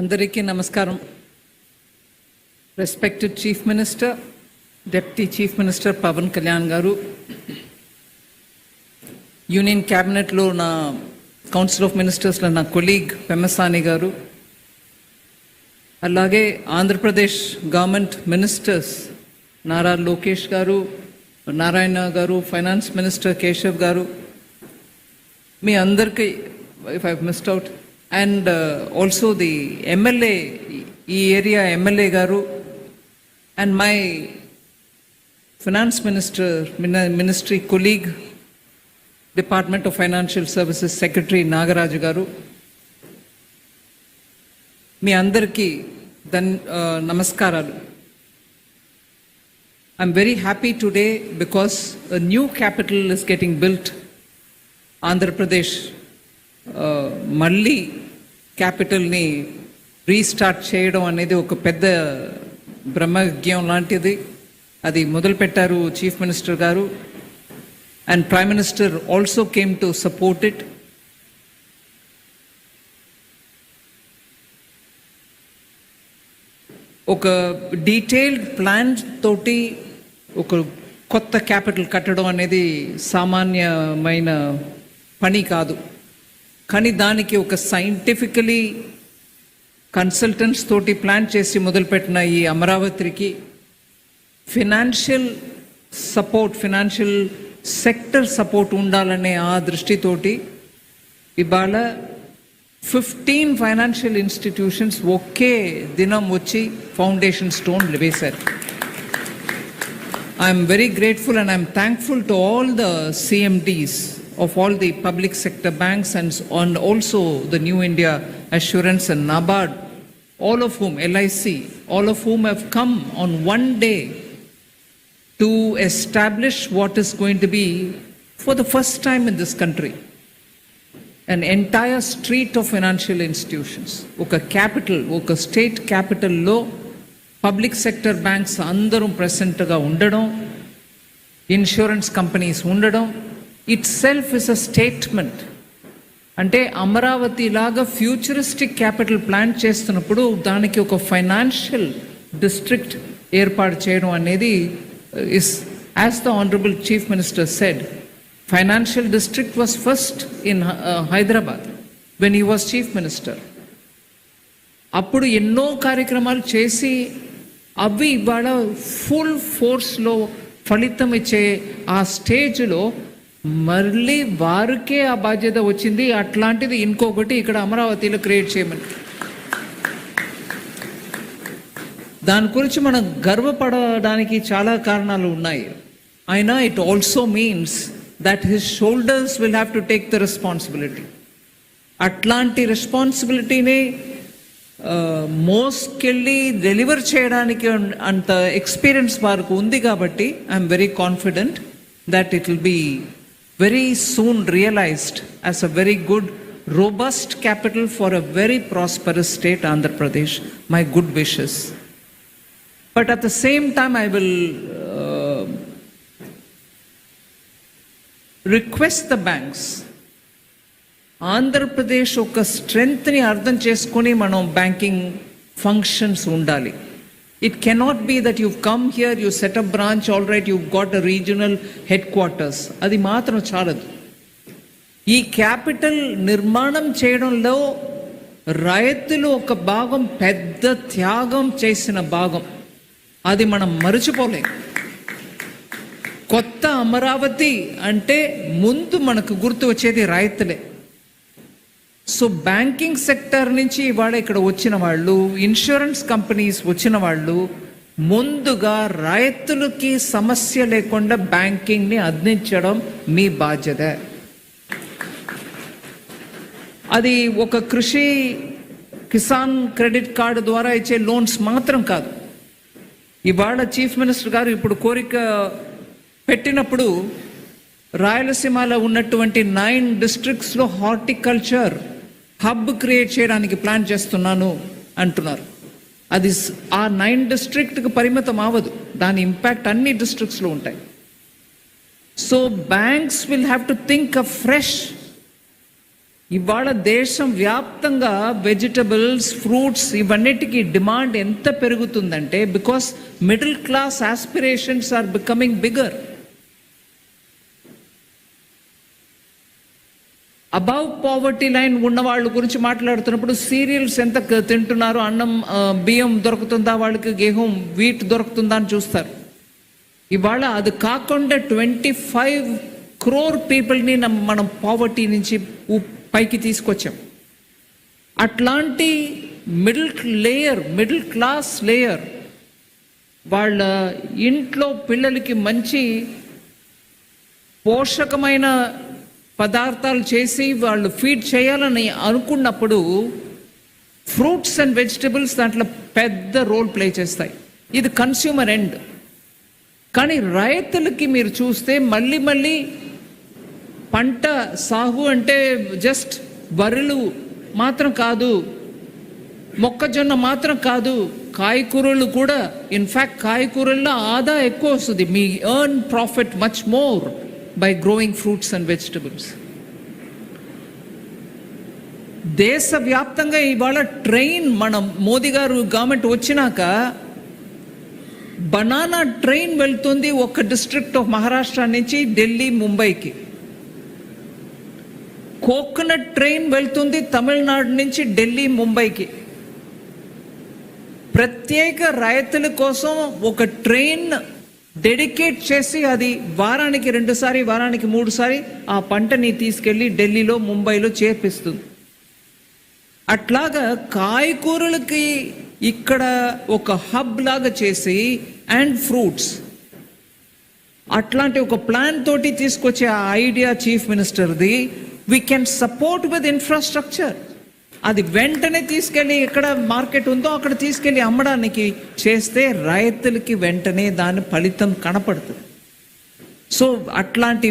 అందరికీ నమస్కారం. Respected chief minister deputy chief minister Pawan Kalyan garu union క్యాబినెట్లో నా కౌన్సిల్ ఆఫ్ మినిస్టర్స్లో నా కొలీగ్ పెమ్మసాని గారు అలాగే Andhra Pradesh government ministers Nara Lokesh garu Narayana garu finance minister Keshav garu మీ అందరికీ if I missed out and also the MLA ఈ area MLA garu and my finance minister ministry colleague department of financial services secretary Nagaraju garu మీ అందరికీ ధన్ ఆ, నమస్కారాలు. I'm very happy today because new capital is getting built Andhra Pradesh ఆ, మళ్ళీ క్యాపిటల్ని restart చేయడం అనేది ఒక పెద్ద బ్రహ్మజ్ఞం లాంటిది. అది మొదలుపెట్టారు chief minister garu. And prime minister also came to support it ఒక డీటెయిల్డ్ ప్లాన్ తోటి ఒక కొత్త క్యాపిటల్ కట్టడం అనేది సామాన్యమైన పని కాదు. కానీ దానికి ఒక సైంటిఫికలీ కన్సల్టెంట్స్ తోటి ప్లాన్ చేసి మొదలుపెట్టిన ఈ అమరావతికి financial support financial sector support ఉండాలనే ఆ దృష్టితోటి ఇవాళ ఫిఫ్టీన్ ఫైనాన్షియల్ ఇన్స్టిట్యూషన్స్ ఒకే దినం వచ్చి ఫౌండేషన్ స్టోన్ వేశారు. I'm very grateful and I'm thankful to all the CMDs of all the public sector banks and, and also the New India Assurance and NABARD, all of whom, LIC, all of whom have come on one day to establish what is going to be, for the first time in this country, an entire street of financial institutions. ఒక capital ఒక state క్యాపిటల్లో public sector banks అందరూ ప్రెసెంట్గా ఉండడం insurance companies ఉండడం itself is a statement అంటే అమరావతి లాగా futuristic capital plan చేస్తున్నప్పుడు దానికి ఒక ఫైనాన్షియల్ డిస్ట్రిక్ట్ ఏర్పాటు చేయడం అనేది is as the honourable chief minister said financial district was first in Hyderabad when he was chief minister అప్పుడు ఎన్నో కార్యక్రమాలు చేసి అవి ఇవాళ ఫుల్ ఫోర్స్లో ఫలితం ఇచ్చే ఆ స్టేజ్లో మళ్ళీ వారికే ఆ బాధ్యత వచ్చింది. అట్లాంటిది ఇంకొకటి ఇక్కడ అమరావతిలో క్రియేట్ చేయమని. దాని గురించి మనం గర్వపడడానికి చాలా కారణాలు ఉన్నాయి. అయినా it also means that his shoulders will have to take the responsibility అట్లాంటి రెస్పాన్సిబిలిటీని మోస్కెళ్ళి డెలివర్ చేయడానికి అంత ఎక్స్పీరియన్స్ వారికి ఉంది కాబట్టి I'm very confident that it will be very soon realized as a very good robust capital for a very prosperous state Andhra Pradesh my good wishes but at the same time I will request the banks Andhra Pradesh ఒక స్ట్రెంగ్త్ని అర్థం చేసుకొని మనం banking functions ఉండాలి it cannot be that you come here you set up branch all right you got a regional headquarters అది మాత్రం చాలదు. ఈ capital నిర్మాణం చేయడంలో రైతులు ఒక భాగం పెద్ద త్యాగం చేసిన భాగం. అది మనం మరచిపోలేము కొత్త అమరావతి అంటే ముందు మనకు గుర్తు వచ్చేది రైతులే సో బ్యాంకింగ్ సెక్టర్ నుంచి ఇవాళ ఇక్కడ వచ్చిన వాళ్ళు ఇన్సూరెన్స్ కంపెనీస్ వచ్చిన వాళ్ళు ముందుగా రైతులకి సమస్య లేకుండా బ్యాంకింగ్ని అందించడం మీ బాధ్యత. అది ఒక కృషి కిసాన్ క్రెడిట్ కార్డు ద్వారా ఇచ్చే లోన్స్ మాత్రం కాదు. ఇవాళ చీఫ్ మినిస్టర్ గారు ఇప్పుడు కోరిక పెట్టినప్పుడు రాయలసీమలో ఉన్నటువంటి నైన్ డిస్ట్రిక్ట్స్లో హార్టికల్చర్ హబ్ క్రియేట్ చేయడానికి ప్లాన్ చేస్తున్నాను అంటున్నారు. అది ఆ నైన్ డిస్ట్రిక్ట్కి పరిమితం అవ్వదు. దాని ఇంపాక్ట్ అన్ని డిస్ట్రిక్ట్స్లో ఉంటాయి. So banks will have to think afresh ఇవాళ దేశం వ్యాప్తంగా వెజిటబుల్స్ ఫ్రూట్స్ ఇవన్నిటికీ డిమాండ్ ఎంత పెరుగుతుందంటే because middle class aspirations are becoming bigger. Above poverty line ఉన్న వాళ్ళ గురించి మాట్లాడుతున్నప్పుడు సీరియల్స్ ఎంత తింటున్నారు? అన్నం బియ్యం దొరుకుతుందా వాళ్ళకి? గేహం వీట్ దొరుకుతుందా అని చూస్తారు. ఇవాళ అది కాకుండా ట్వంటీ ఫైవ్ క్రోర్ పీపుల్ని మనం పావర్టీ నుంచి పైకి తీసుకొచ్చాం. అట్లాంటి middle layer middle class layer వాళ్ళ ఇంట్లో పిల్లలకి మంచి పోషకమైన పదార్థాలు చేసి వాళ్ళు ఫీడ్ చేయాలని అనుకున్నప్పుడు ఫ్రూట్స్ అండ్ వెజిటబుల్స్ దాంట్లో పెద్ద రోల్ ప్లే చేస్తాయి. ఇది కన్స్యూమర్ ఎండ్ కానీ రైతులకి మీరు చూస్తే మళ్ళీ మళ్ళీ పంట సాగు అంటే జస్ట్ వరులు మాత్రం కాదు మొక్కజొన్న మాత్రం కాదు కాయకూరలు కూడా ఇన్ఫ్యాక్ట్ కాయకూరల్లో ఆదా ఎక్కువ వస్తుంది. మీ earn profit much more by growing fruits and vegetables దేశవ్యాప్తంగా ఇవాళ ట్రైన్ మనం మోదీ గారు గవర్నమెంట్ వచ్చినాక బనానా ట్రైన్ వెళ్తుంది ఒక డిస్ట్రిక్ట్ ఆఫ్ మహారాష్ట్ర నుంచి ఢిల్లీ ముంబైకి. కోకోనట్ ట్రైన్ వెళ్తుంది తమిళనాడు నుంచి ఢిల్లీ ముంబైకి. ప్రత్యేక రైతుల కోసం ఒక ట్రైన్ డెడికేట్ చేసి అది వారానికి రెండుసారి వారానికి మూడుసారి ఆ పంటని తీసుకెళ్ళి ఢిల్లీలో ముంబైలో చేర్పిస్తుంది. అట్లాగా కాయకూరలకి ఇక్కడ ఒక హబ్ లాగా చేసి అండ్ ఫ్రూట్స్ అట్లాంటి ఒక ప్లాన్ తోటి తీసుకొచ్చే ఆ idea chief minister we can support with infrastructure అది వెంటనే తీసుకెళ్ళి ఎక్కడ మార్కెట్ ఉందో అక్కడ తీసుకెళ్ళి అమ్మడానికి చేస్తే రైతులకి వెంటనే దాని ఫలితం కనపడుతుంది. సో అట్లాంటి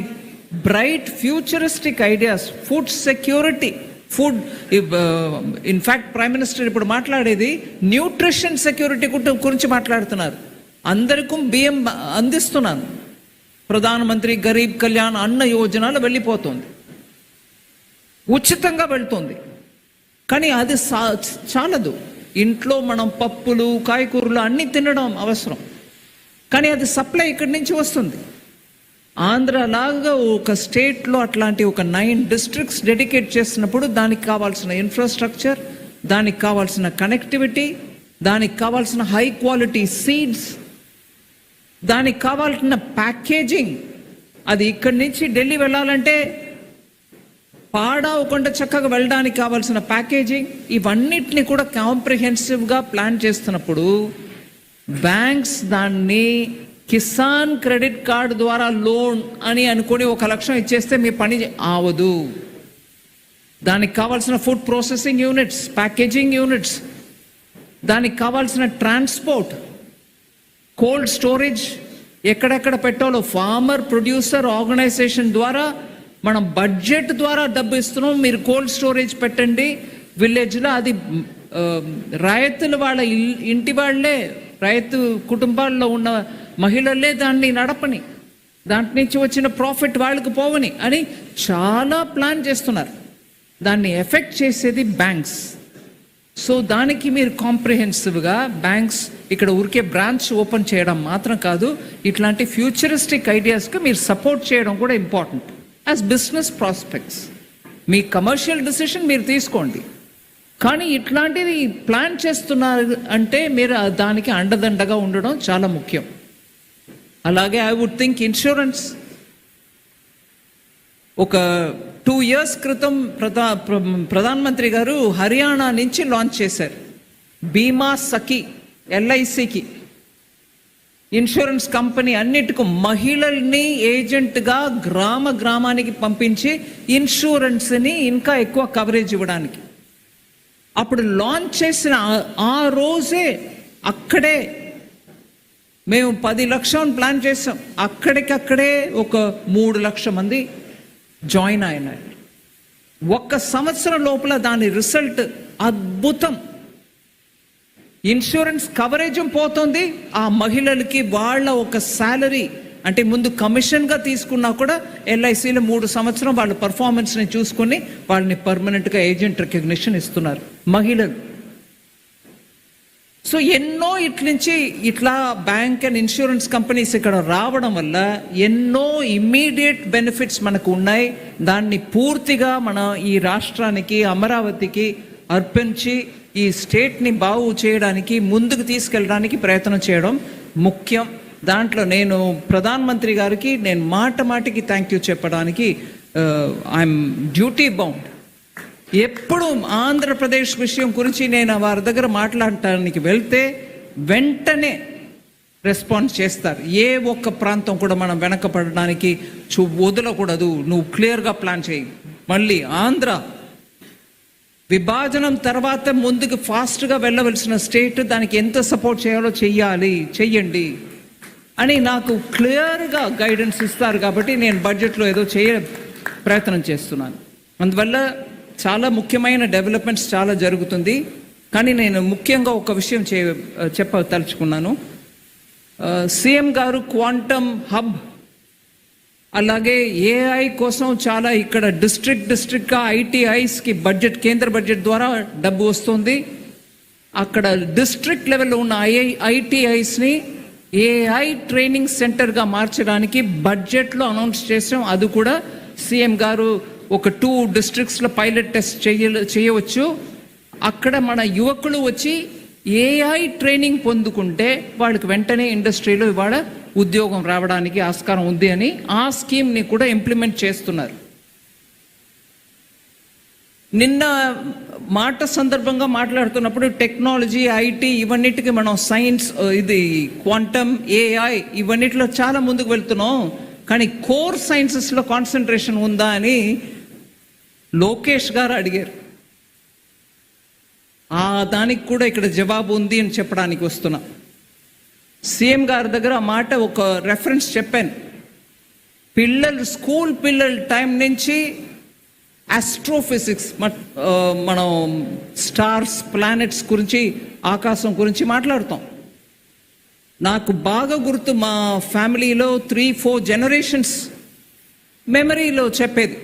bright futuristic ideas food security food in fact prime minister ఇప్పుడు మాట్లాడేది న్యూట్రిషన్ సెక్యూరిటీ గురించి మాట్లాడుతున్నారు. అందరికీ బియ్యం అందిస్తున్నాను. ప్రధానమంత్రి గరీబ్ కళ్యాణ్ అన్న యోజనలు వెళ్ళిపోతుంది. ఉచితంగా వెళ్తుంది. కానీ అది సా- చాలదు. ఇంట్లో మనం పప్పులు కాయకూరలు అన్నీ తినడం అవసరం. కానీ అది సప్లై ఇక్కడి నుంచి వస్తుంది. ఆంధ్రలాగా ఒక స్టేట్లో అట్లాంటి ఒక నైన్ డిస్ట్రిక్ట్స్ డెడికేట్ చేసినప్పుడు దానికి కావాల్సిన ఇన్ఫ్రాస్ట్రక్చర్ దానికి కావాల్సిన కనెక్టివిటీ దానికి కావాల్సిన హై క్వాలిటీ సీడ్స్ దానికి కావాల్సిన ప్యాకేజింగ్. అది ఇక్కడి నుంచి ఢిల్లీ వెళ్ళాలంటే పాడవకుండా చక్కగా వెళ్ళడానికి కావాల్సిన ప్యాకేజింగ్ ఇవన్నిటిని కూడా కాంప్రిహెన్సివ్గా ప్లాన్ చేస్తున్నప్పుడు బ్యాంక్స్ దాన్ని కిసాన్ క్రెడిట్ కార్డు ద్వారా లోన్ అని అనుకొని ఒక లక్షం ఇచ్చేస్తే మీ పని ఆవదు. దానికి కావాల్సిన food processing units packaging units దానికి కావాల్సిన ట్రాన్స్పోర్ట్ కోల్డ్ స్టోరేజ్ ఎక్కడెక్కడ పెట్టాలో ఫార్మర్ ప్రొడ్యూసర్ ఆర్గనైజేషన్ ద్వారా మనం బడ్జెట్ ద్వారా డబ్బు ఇస్తున్నాం మీరు కోల్డ్ స్టోరేజ్ పెట్టండి. విలేజ్లో అది రైతులు రైతుల వాళ్ళ ఇల్- ఇంటి వాళ్ళే రైతు కుటుంబాల్లో ఉన్న మహిళలే దాన్ని నడపని. దాంట్ నుంచి వచ్చిన ప్రాఫిట్ వాళ్ళకి పోవని అని చాలా ప్లాన్ చేస్తున్నారు. దాన్ని ఎఫెక్ట్ చేసేది బ్యాంక్స్. సో దానికి మీరు కాంప్రిహెన్సివ్గా బ్యాంక్స్ ఇక్కడ ఊరికే బ్రాంచ్ ఓపెన్ చేయడం మాత్రం కాదు ఇట్లాంటి ఫ్యూచరిస్టిక్ ఐడియాస్కి మీరు సపోర్ట్ చేయడం కూడా ఇంపార్టెంట్. యాజ్ బిజినెస్ ప్రాస్పెక్ట్స్ మీ కమర్షియల్ డిసిషన్ మీరు తీసుకోండి. కానీ ఇట్లాంటివి ప్లాన్ చేస్తున్నారు అంటే మీరు దానికి అండదండగా ఉండడం చాలా ముఖ్యం. అలాగే ఐ వుడ్ థింక్ ఇన్సూరెన్స్ ఒక టూ ఇయర్స్ క్రితం ప్రధా ప్ర- ప్రధానమంత్రి గారు హర్యానా నుంచి లాంచ్ చేశారు. బీమా సఖి ఎల్ఐసికి ఇన్సూరెన్స్ కంపెనీ అన్నిటికు మహిళల్ని ఏజెంట్గా గ్రామ గ్రామానికి పంపించి ఇన్సూరెన్స్ని ఇంకా ఎక్కువ కవరేజ్ ఇవ్వడానికి. అప్పుడు లాంచ్ చేసిన ఆ- ఆ రోజే అక్కడే మేము పది లక్షలు ప్లాన్ చేసాం అక్కడికక్కడే ఒక మూడు లక్షల మంది జాయిన్ అయినారు. ఒక్క సంవత్సరం లోపల దాని రిజల్ట్ అద్భుతం. ఇన్సూరెన్స్ కవరేజ్ పోతుంది. ఆ మహిళలకి వాళ్ళ ఒక శాలరీ అంటే ముందు కమిషన్గా తీసుకున్నా కూడా ఎల్ఐసిలో మూడు సంవత్సరం వాళ్ళ పర్ఫార్మెన్స్ని చూసుకొని వాళ్ళని పర్మనెంట్గా ఏజెంట్ రికగ్నిషన్ ఇస్తున్నారు. మహిళలు. సో ఎన్నో ఇట్నుంచి ఇట్లా బ్యాంక్ అండ్ ఇన్సూరెన్స్ కంపెనీస్ ఇక్కడ రావడం వల్ల ఎన్నో ఇమ్మీడియట్ బెనిఫిట్స్ మనకు ఉన్నాయి. దాన్ని పూర్తిగా మన ఈ రాష్ట్రానికి అమరావతికి అర్పించి ఈ స్టేట్ని బాగు చేయడానికి ముందుకు తీసుకెళ్ళడానికి ప్రయత్నం చేయడం ముఖ్యం. దాంట్లో నేను ప్రధానమంత్రి గారికి నేను మాట మాటికి థ్యాంక్ యూ చెప్పడానికి ఐఎమ్ డ్యూటీ బౌండ్ ఎప్పుడు ఆంధ్రప్రదేశ్ విషయం గురించి నేను వారి దగ్గర మాట్లాడటానికి వెళ్తే వెంటనే రెస్పాన్స్ చేస్తారు. ఏ ఒక్క ప్రాంతం కూడా మనం వెనకపడడానికి చూ వదలకూడదు. నువ్వు క్లియర్గా ప్లాన్ చేయి. మళ్ళీ ఆంధ్ర విభాజనం తర్వాత ముందుకు ఫాస్ట్గా వెళ్ళవలసిన స్టేట్ దానికి ఎంత సపోర్ట్ చేయాలో చెయ్యాలి చెయ్యండి అని నాకు క్లియర్గా గైడెన్స్ ఇస్తారు కాబట్టి నేను బడ్జెట్లో ఏదో చేయ ప్రయత్నం చేస్తున్నాను. అందువల్ల చాలా ముఖ్యమైన డెవలప్మెంట్స్ చాలా జరుగుతుంది. కానీ నేను ముఖ్యంగా ఒక విషయం చే చెప్పదలుచుకున్నాను తలుచుకున్నాను. సీఎం గారు క్వాంటమ్ హబ్ అలాగే ఏఐ కోసం చాలా ఇక్కడ డిస్ట్రిక్ట్ డిస్ట్రిక్ట్గా ఐటీఐస్కి బడ్జెట్ కేంద్ర బడ్జెట్ ద్వారా డబ్బు వస్తుంది. అక్కడ డిస్ట్రిక్ట్ లెవెల్లో ఉన్న ఐఐ ఐటీఐస్ని ఏఐ ట్రైనింగ్ సెంటర్గా మార్చడానికి బడ్జెట్లో అనౌన్స్ చేసాం. అది కూడా సీఎం గారు ఒక టూ డిస్ట్రిక్ట్స్లో పైలట్ టెస్ట్ చేయ చేయవచ్చు. అక్కడ మన యువకులు వచ్చి ఏఐ ట్రైనింగ్ పొందుకుంటే వాళ్ళకి వెంటనే ఇండస్ట్రీలో ఇవాళ ఉద్యోగం రావడానికి ఆస్కారం ఉంది అని ఆ స్కీమ్ని కూడా ఇంప్లిమెంట్ చేస్తున్నారు. నిన్న మాట సందర్భంగా మాట్లాడుతున్నప్పుడు టెక్నాలజీ ఐటీ ఇవన్నిటికీ మనం సైన్స్ ఇది క్వాంటమ్ ఏఐ ఇవన్నిటిలో చాలా ముందుకు వెళ్తున్నాం. కానీ కోర్ సైన్సెస్లో కాన్సన్ట్రేషన్ ఉందా అని లోకేష్ గారు అడిగారు. ఆ దానికి కూడా ఇక్కడ జవాబు ఉంది అని చెప్పడానికి వస్తున్నా. సీఎం గారి దగ్గర ఆ మాట ఒక రెఫరెన్స్ చెప్పాను. పిల్లలు స్కూల్ పిల్లల టైం నుంచి ఆస్ట్రోఫిజిక్స్ మనం స్టార్స్ ప్లానెట్స్ గురించి ఆకాశం గురించి మాట్లాడుతాం. నాకు బాగా గుర్తు మా ఫ్యామిలీలో త్రీ ఫోర్ జనరేషన్స్ మెమరీలో చెప్పేది.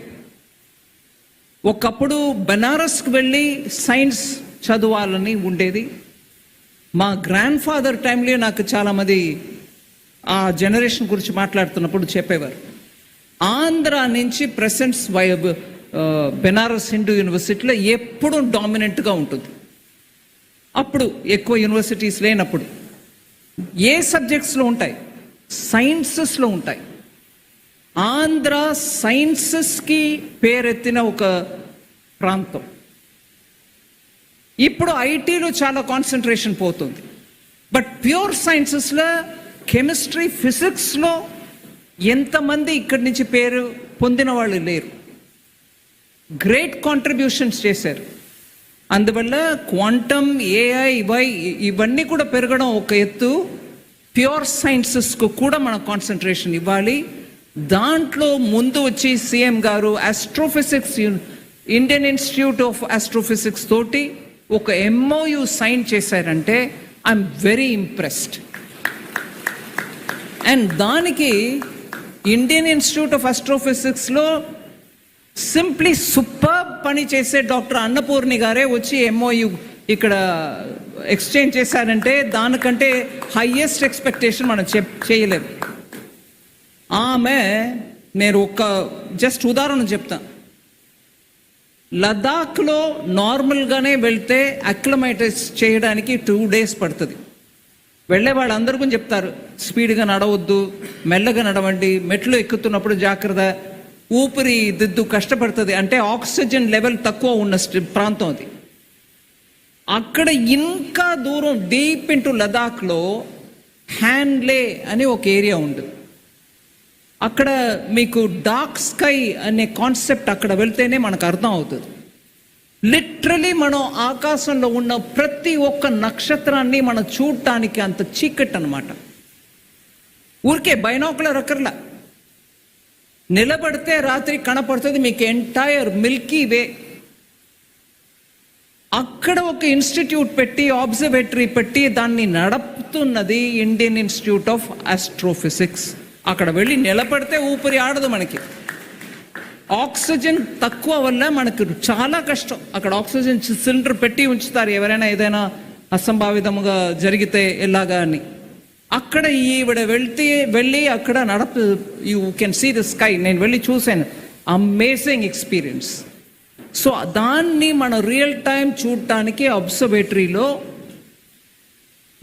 ఒకప్పుడు బెనారస్కి వెళ్ళి సైన్స్ చదవాలని ఉండేది. మా గ్రాండ్ ఫాదర్ టైంలో నాకు చాలామంది ఆ జనరేషన్ గురించి మాట్లాడుతున్నప్పుడు చెప్పేవారు. ఆంధ్ర నుంచి ప్రెసెంట్స్ వై బెనారస్ హిందూ యూనివర్సిటీలో ఎప్పుడు డామినెంట్గా ఉంటుంది. అప్పుడు ఎక్కువ యూనివర్సిటీస్ లేనప్పుడు. ఏ సబ్జెక్ట్స్లో ఉంటాయి? సైన్సెస్లో ఉంటాయి. ఆంధ్ర సైన్సెస్కి పేరెత్తిన ఒక ప్రాంతం. ఇప్పుడు ఐటీలో చాలా కాన్సన్ట్రేషన్ పోతుంది. బట్ ప్యూర్ సైన్సెస్లో కెమిస్ట్రీ ఫిజిక్స్లో ఎంతమంది ఇక్కడి నుంచి పేరు పొందిన వాళ్ళు లేరు. గ్రేట్ కాంట్రిబ్యూషన్స్ చేశారు. అందువల్ల క్వాంటమ్ ఏఐ ఇవై ఇవన్నీ కూడా పెరగడం ఒక ఎత్తు. ప్యూర్ సైన్సెస్కు కూడా మనం కాన్సన్ట్రేషన్ ఇవ్వాలి. దాంట్లో ముందు వచ్చి CM garu astrophysics Indian institute of astrophysics తోటి ఒక ఎంఓయు సైన్ చేశారంటే ఐఎమ్ వెరీ ఇంప్రెస్డ్ అండ్ దానికి ఇండియన్ ఇన్స్టిట్యూట్ ఆఫ్ ఆస్ట్రోఫిజిక్స్లో సింప్లీ సూపర్ పని చేసే డాక్టర్ అన్నపూర్ణి గారే వచ్చి ఎంఓయు ఇక్కడ ఎక్స్చేంజ్ చేశారంటే దానికంటే హయ్యెస్ట్ ఎక్స్పెక్టేషన్ మనం చెప్ చేయలేము ఆమె నేను ఒక జస్ట్ ఉదాహరణ చెప్తాను లదాఖ్లో నార్మల్గానే వెళ్తే అక్లమైటైజ్ చేయడానికి టూ డేస్ పడుతుంది. వెళ్ళే వాళ్ళందరూ కూడా చెప్తారు స్పీడ్గా నడవద్దు మెల్లగా నడవండి మెట్లు ఎక్కుతున్నప్పుడు జాగ్రత్త ఊపిరి దిద్దు కష్టపడుతుంది. అంటే ఆక్సిజన్ లెవెల్ తక్కువ ఉన్న ప్రాంతం అది. అక్కడ ఇంకా దూరం డీప్ ఇంటూ లదాఖ్లో హ్యాండ్లే అని ఒక ఏరియా ఉంటుంది. అక్కడ మీకు డార్క్ స్కై అనే కాన్సెప్ట్ అక్కడ వెళ్తేనే మనకు అర్థం అవుతుంది లిటరలీ మనం ఆకాశంలో ఉన్న ప్రతి ఒక్క నక్షత్రాన్ని మనం చూడటానికి అంత చీకటి అనమాట ఊరికే బైనాకులర్ అక్కర్లా. నిలబడితే రాత్రి కనపడుతుంది మీకు ఎంటైర్ మిల్కీ వే అక్కడ ఒక ఇన్స్టిట్యూట్ పెట్టి ఆబ్జర్వేటరీ పెట్టి దాన్ని నడుపుతున్నది ఇండియన్ ఇన్స్టిట్యూట్ ఆఫ్ ఆస్ట్రోఫిజిక్స్ అక్కడ వెళ్ళి నిలబడితే ఊపిరి ఆడదు మనకి. ఆక్సిజన్ తక్కువ వల్ల మనకు చాలా కష్టం. అక్కడ ఆక్సిజన్ సిలిండర్ పెట్టి ఉంచుతారు. ఎవరైనా ఏదైనా అసంభావితముగా జరిగితే ఎలాగా అని. అక్కడ ఈవిడ వెళ్తే వెళ్ళి అక్కడ నడప you can see the sky నేను వెళ్ళి చూశాను. అమేజింగ్ ఎక్స్పీరియన్స్ సో దాన్ని మన రియల్ టైం చూడటానికి అబ్జర్వేటరీలో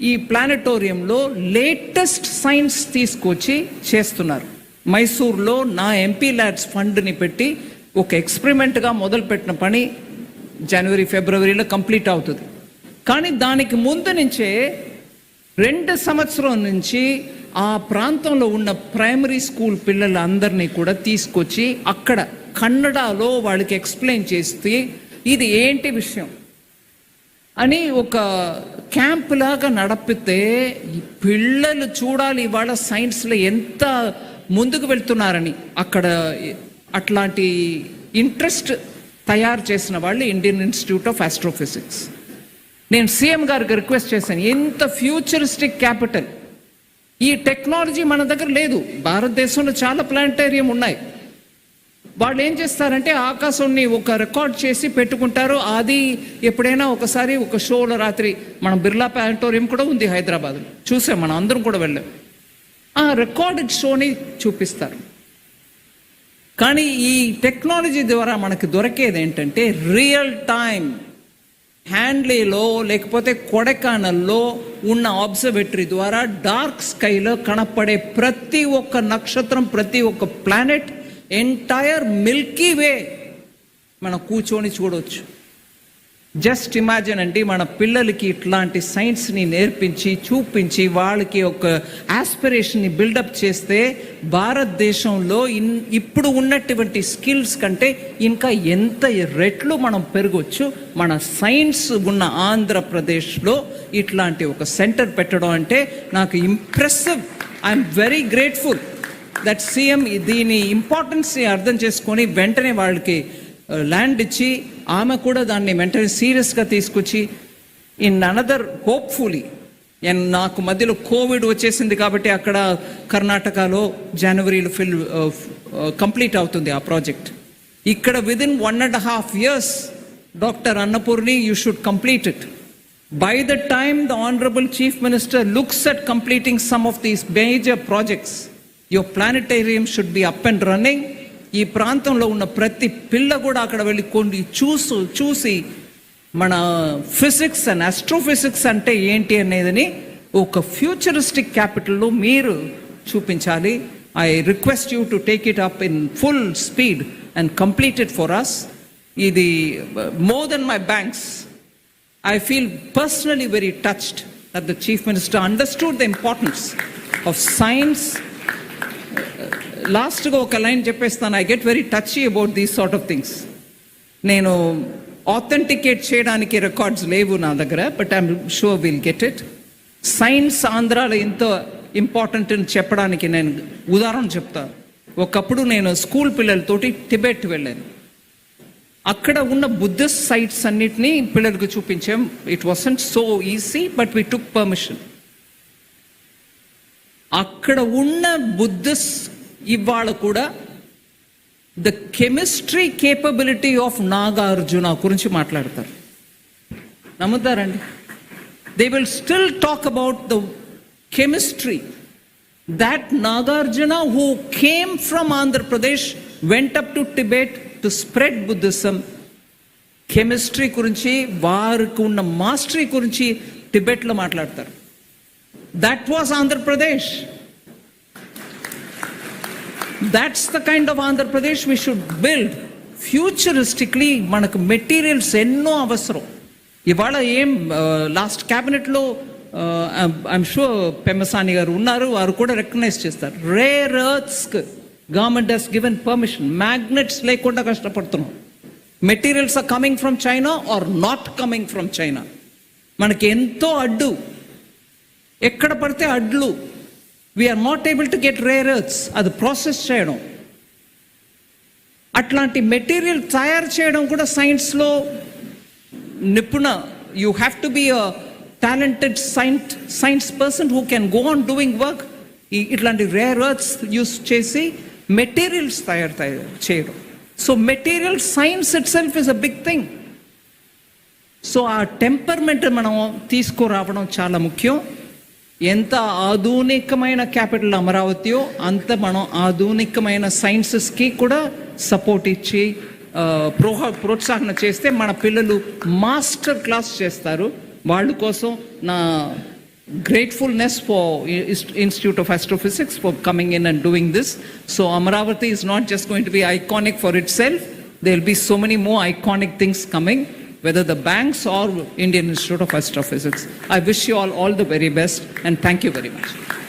ఈ ప్లానటోరియంలో లేటెస్ట్ సైన్స్ తీసుకొచ్చి చేస్తున్నారు. మైసూర్లో నా ఎంపీ ల్యాడ్స్ ఫండ్ని పెట్టి ఒక ఎక్స్పెరిమెంట్గా మొదలుపెట్టిన పని జనవరి ఫిబ్రవరిలో కంప్లీట్ అవుతుంది. కానీ దానికి ముందు నుంచే రెండు సంవత్సరం నుంచి ఆ ప్రాంతంలో ఉన్న ప్రైమరీ స్కూల్ పిల్లలందరినీ కూడా తీసుకొచ్చి అక్కడ కన్నడలో వాళ్ళకి ఎక్స్ప్లెయిన్ చేస్తే ఇది ఏంటి విషయం అని ఒక క్యాంప్ లాగా నడిపితే పిల్లలు చూడాలి ఇవాళ సైన్స్లో ఎంత ముందుకు వెళ్తున్నారని. అక్కడ అట్లాంటి ఇంట్రెస్ట్ తయారు చేసిన వాళ్ళు ఇండియన్ ఇన్స్టిట్యూట్ ఆఫ్ ఆస్ట్రోఫిజిక్స్. నేను సీఎం గారికి రిక్వెస్ట్ చేశాను ఎంత ఫ్యూచరిస్టిక్ క్యాపిటల్. ఈ టెక్నాలజీ మన దగ్గర లేదు. భారతదేశంలో చాలా ప్లానిటేరియం ఉన్నాయి. వాళ్ళు ఏం చేస్తారంటే ఆకాశాన్ని ఒక రికార్డ్ చేసి పెట్టుకుంటారు. అది ఎప్పుడైనా ఒకసారి ఒక షోలో రాత్రి మనం బిర్లా ప్లానిటోరియం కూడా ఉంది హైదరాబాద్లో. చూసాం మనం అందరం కూడా వెళ్ళాం. ఆ రికార్డెడ్ షోని చూపిస్తారు. కానీ ఈ టెక్నాలజీ ద్వారా మనకు దొరికేది ఏంటంటే రియల్ టైం హ్యాండ్లీలో లేకపోతే కొడైకానల్లో ఉన్న ఆబ్జర్వేటరీ ద్వారా డార్క్ స్కైలో కనపడే ప్రతి ఒక్క నక్షత్రం ప్రతి ఒక్క ప్లానెట్ ఎంటైర్ మిల్కీ వే మనం కూర్చొని చూడవచ్చు జస్ట్ ఇమాజిన్ అండి మన పిల్లలకి ఇట్లాంటి సైన్స్ని నేర్పించి చూపించి వాళ్ళకి ఒక ఆస్పిరేషన్ని బిల్డప్ చేస్తే భారతదేశంలో ఇన్ ఇప్పుడు ఉన్నటువంటి స్కిల్స్ కంటే ఇంకా ఎంత రెట్లు మనం పెరగవచ్చు మన సైన్స్ ఉన్న ఆంధ్రప్రదేశ్లో ఇట్లాంటి ఒక సెంటర్ పెట్టడం అంటే నాకు impressive I'm very grateful that CM దీని ఇంపార్టెన్స్ని అర్థం చేసుకొని వెంటనే వాళ్ళకి ల్యాండ్ ఇచ్చి ఆమె కూడా దాన్ని వెంటనే సీరియస్గా తీసుకొచ్చి ఇన్ అనదర్ హోప్ఫుల్లీ అండ్ నాకు మధ్యలో కోవిడ్ వచ్చేసింది కాబట్టి అక్కడ కర్ణాటకలో జనవరిలో ఫిల్ కంప్లీట్ అవుతుంది ఆ ప్రాజెక్ట్ ఇక్కడ within one and half years doctor Annapurni you should complete it by the time the honourable chief minister looks at completing some of these major projects your planetarium should be up and running ఈ ప్రాంతంలో ఉన్న ప్రతి పిల్ల కూడా అక్కడ వెళ్ళి కొన్ని చూసు చూసి మన ఫిజిక్స్ అండ్ ఆస్ట్రోఫిజిక్స్ అంటే ఏంటి అనేదని ఒక ఫ్యూచరిస్టిక్ క్యాపిటల్లో మీరు చూపించాలి. I request you to take it up in full speed and complete it for us ఇది more than my banks I feel personally very touched that the Chief Minister understood the importance of science. లాస్ట్గా ఒక line చెప్పేస్తాను. I get very touchy about these sort of things నేను authenticate చేయడానికి records లేవు నా దగ్గర but I'm sure will get it science ఆంధ్రాలో ఎంతో ఇంపార్టెంట్ అని చెప్పడానికి నేను ఉదాహరణ చెప్తా. ఒకప్పుడు నేను స్కూల్ పిల్లలతోటి టిబెట్ వెళ్ళాను. అక్కడ ఉన్న బుద్ధిస్ట్ సైట్స్ అన్నిటినీ పిల్లలకు చూపించాం. It wasn't so easy but we took permission అక్కడ ఉన్న బుద్ధిస్ట్ ఇవాళ కూడా the chemistry capability of Nagarjuna గురించి మాట్లాడతారు. నమ్ముతారండి? They will still talk about the chemistry that Nagarjuna who came from Andhra Pradesh went up to Tibet to spread Buddhism. Chemistry గురించి వారికి ఉన్న mastery గురించి టిబెట్లో మాట్లాడతారు. That was Andhra Pradesh that's the kind of Andhra Pradesh we should build futuristically మనకు materials ఎన్నో అవసరం. ఇవాళ ఏం లాస్ట్ క్యాబినెట్లో ఐఎమ్ షూర్ పెమ్మసాని గారు ఉన్నారు వారు కూడా రికగ్నైజ్ చేస్తారు. Rare earths government has given permission magnets లేకుండా కష్టపడుతున్నాం. Materials are coming from China are not coming from China మనకి ఎంతో అడ్డు. ఎక్కడ పడితే అడ్లు. We are not able to get rare earths అది ప్రాసెస్ చేయడం. అట్లాంటి మెటీరియల్ తయారు చేయడం కూడా సైన్స్లో నిపుణ. You have to be a talented scient science person who can go on doing work ఇట్లాంటి రేర్ ఎర్త్స్ యూస్ చేసి మెటీరియల్స్ తయారు తయారు చేయడం. So material science itself is a big thing so uh temperament మనం తీసుకురావడం చాలా ముఖ్యం. ఎంత ఆధునికమైన క్యాపిటల్ అమరావతియో అంత మనం ఆధునికమైన సైన్సెస్కి కూడా సపోర్ట్ ఇచ్చి ప్రోహ ప్రోత్సాహన చేస్తే మన పిల్లలు మాస్టర్ క్లాస్ చేస్తారు. వాళ్ళ కోసం నా gratefulness for institute of astrophysics for coming in and doing this so Amaravati is not just going to be iconic for itself they will be so many more iconic things coming whether the banks or Indian Institute of Astrophysics. I wish you all all the very best and thank you very much.